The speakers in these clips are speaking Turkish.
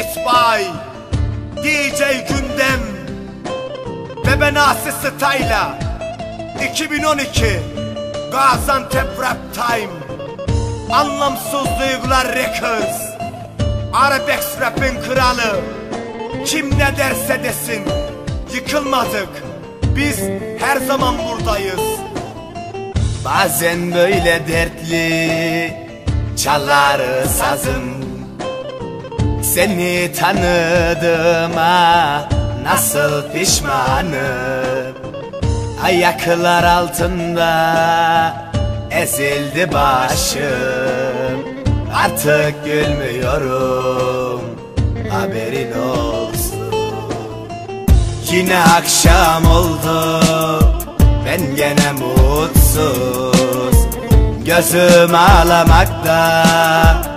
Mix by DJ Gündem ve ben Asi Style'a 2012 Gaziantep Rap Time Anlamsız Duygular Records Arabex Rap'in kralı Kim ne derse desin Yıkılmadık Biz her zaman buradayız. Bazen böyle dertli Çalar sazım Seni tanıdığıma Nasıl pişmanım? Ayaklar altında Ezildi başım. Artık gülmüyorum Haberin olsun. Yine akşam oldu Ben gene mutsuz. Gözüm ağlamakta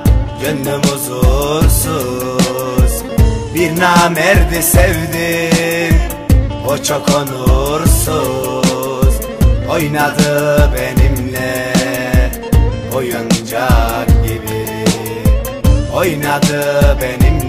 Gönlüm huzursuz. Bir namerdi sevdim. O çok onursuz. Oynadı benimle. Oyuncak gibi. Oynadı benimle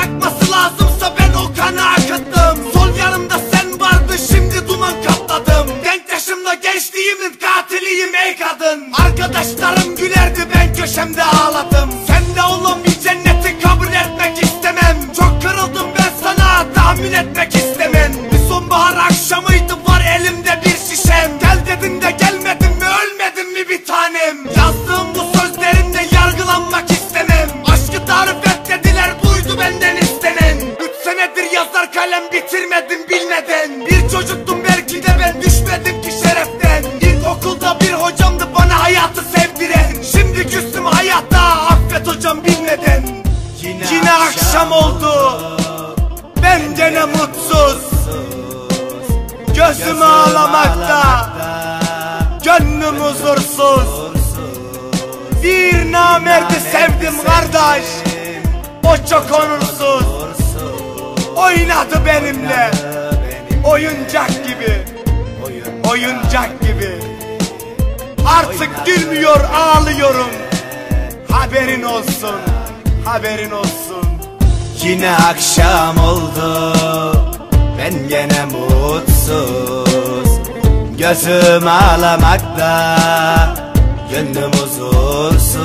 Bir kan çocuktum belki de ben düşmedim ki şereften. İlkokulda bir hocamdı bana hayatı sevdiren. Şimdi küstüm hayatta affet hocam bilmeden. Yine, akşam oldu. Ben gene mutsuz. Gözüm ağlamakta. Gönlüm huzursuz. Bir namerdi sevdim kardeş. O çok onursuz. Oynadı benimle Oyuncak gibi. Oyuncak gibi. Artık gülmüyor ağlıyorum. Haberin olsun Haberin olsun. Yine akşam oldu. Ben gene mutsuz. Gözüm ağlamakta. Gönlüm huzursuz.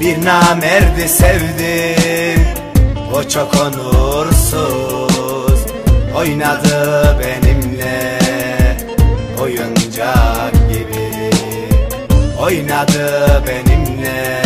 Bir namerdi sevdim. O çok onursuz Oynadı benimle Oyuncak gibi. Oynadı benimle